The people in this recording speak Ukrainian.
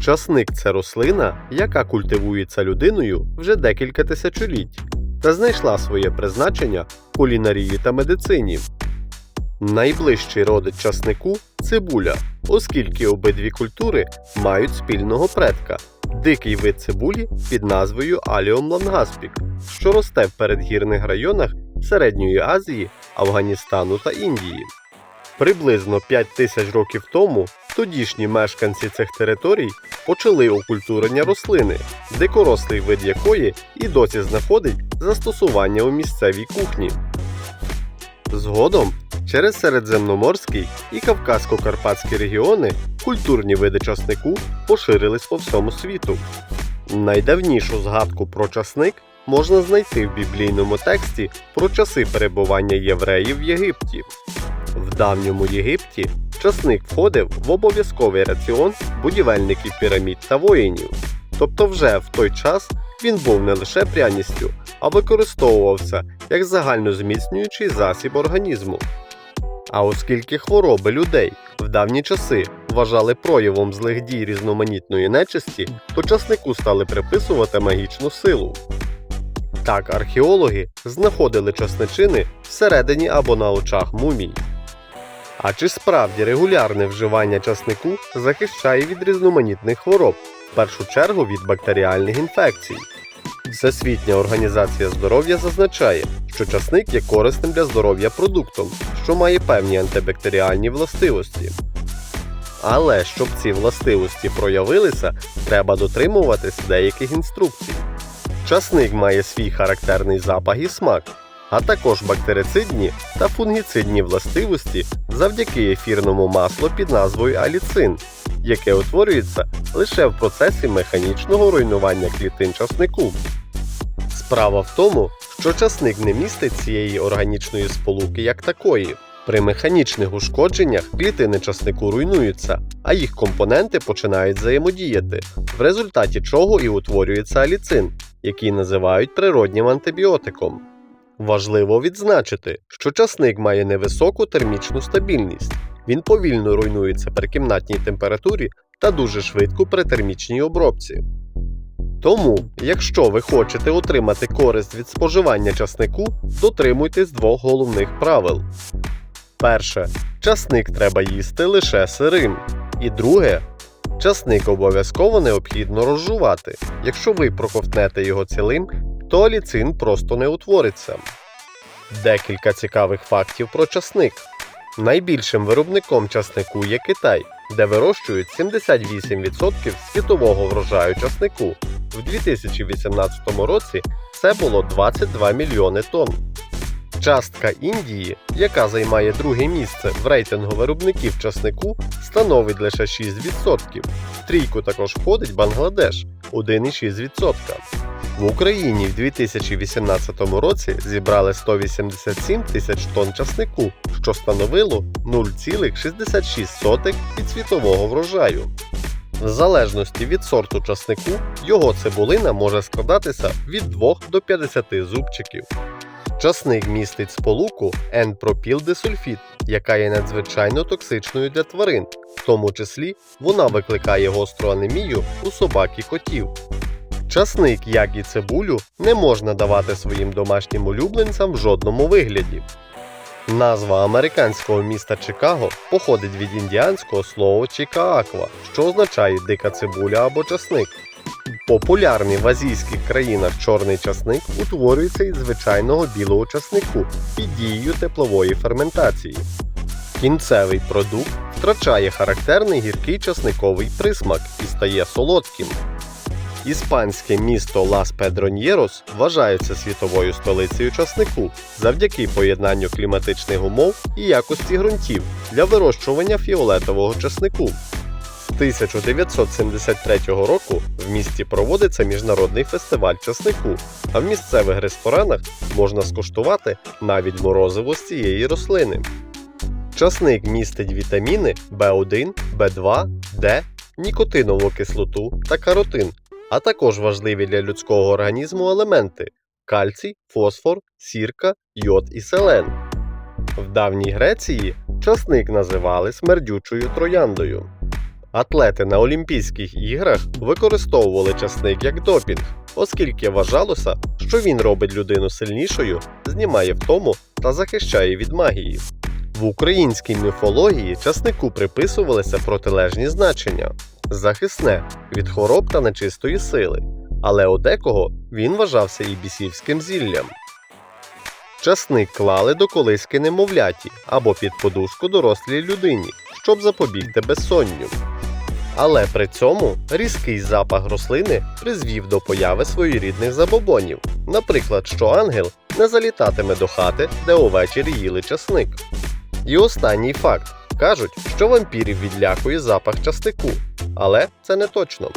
Часник це рослина, яка культивується людиною вже декілька тисячоліть та знайшла своє призначення в кулінарії та медицині. Найближчий родич часнику цибуля, оскільки обидві культури мають спільного предка дикий вид цибулі під назвою Аліум лангаспік, що росте в передгірних районах Середньої Азії, Афганістану та Індії. Приблизно 5 тисяч років тому тодішні мешканці цих територій почали окультурення рослини, дикорослий вид якої і досі знаходить застосування у місцевій кухні. Згодом через Середземноморський і Кавказько-Карпатські регіони культурні види часнику поширились по всьому світу. Найдавнішу згадку про часник можна знайти в біблійному тексті про часи перебування євреїв в Єгипті. В давньому Єгипті часник входив в обов'язковий раціон будівельників пірамід та воїнів. Тобто вже в той час він був не лише пряністю, а використовувався як загальнозміцнюючий засіб організму. А оскільки хвороби людей в давні часи вважали проявом злих дій різноманітної нечисті, то часнику стали приписувати магічну силу. Так археологи знаходили часничини всередині або на очах мумій. А чи справді регулярне вживання часнику захищає від різноманітних хвороб, в першу чергу від бактеріальних інфекцій? Всесвітня організація здоров'я зазначає, що часник є корисним для здоров'я продуктом, що має певні антибактеріальні властивості. Але щоб ці властивості проявилися, треба дотримуватись деяких інструкцій. Часник має свій характерний запах і смак, а також бактерицидні та фунгіцидні властивості завдяки ефірному маслу під назвою аліцин, яке утворюється лише в процесі механічного руйнування клітин часнику. Справа в тому, що часник не містить цієї органічної сполуки як такої. При механічних ушкодженнях клітини часнику руйнуються, а їх компоненти починають взаємодіяти, в результаті чого і утворюється аліцин, який називають природнім антибіотиком. Важливо відзначити, що часник має невисоку термічну стабільність. Він повільно руйнується при кімнатній температурі та дуже швидко при термічній обробці. Тому, якщо ви хочете отримати користь від споживання часнику, дотримуйтесь двох головних правил. Перше. Часник треба їсти лише сирим. І друге. Часник обов'язково необхідно розжувати. Якщо ви проковтнете його цілим, то аліцин просто не утвориться. Декілька цікавих фактів про часник. Найбільшим виробником часнику є Китай, де вирощують 78% світового врожаю часнику. В 2018 році це було 22 мільйони тонн. Частка Індії, яка займає друге місце в рейтингу виробників часнику, становить лише 6%. В трійку також входить Бангладеш 1,6%. В Україні в 2018 році зібрали 187 тисяч тонн часнику, що становило 0,66 від світового врожаю. В залежності від сорту часнику, його цибулина може складатися від 2 до 50 зубчиків. Часник містить сполуку N-пропілдесульфід, яка є надзвичайно токсичною для тварин, в тому числі вона викликає гостру анемію у собак і котів. Часник, як і цибулю, не можна давати своїм домашнім улюбленцям в жодному вигляді. Назва американського міста Чикаго походить від індіанського слова чикааква, що означає дика цибуля або часник. Популярний в азійських країнах чорний часник утворюється із звичайного білого часнику під дією теплової ферментації. Кінцевий продукт втрачає характерний гіркий часниковий присмак і стає солодким. Іспанське місто Лас Педроньєрос вважається світовою столицею часнику завдяки поєднанню кліматичних умов і якості ґрунтів для вирощування фіолетового часнику. З 1973 року в місті проводиться міжнародний фестиваль часнику, а в місцевих ресторанах можна скуштувати навіть морозиво з цієї рослини. Часник містить вітаміни В1, В2, Д, нікотинову кислоту та каротин, а також важливі для людського організму елементи кальцій, фосфор, сірка, йод і селен. В давній Греції часник називали смердючою трояндою. Атлети на Олімпійських іграх використовували часник як допінг, оскільки вважалося, що він робить людину сильнішою, знімає втому та захищає від магії. В українській міфології часнику приписувалися протилежні значення захисне від хвороб та нечистої сили, але у декого він вважався і бісівським зіллям. Часник клали до колиски немовляті або під подушку дорослій людині, щоб запобігти безсонню. Але при цьому різкий запах рослини призвів до появи своєрідних забобонів, наприклад, що ангел не залітатиме до хати, де увечері їли часник. І останній факт кажуть, що вампірів відлякує запах часнику, але це не точно.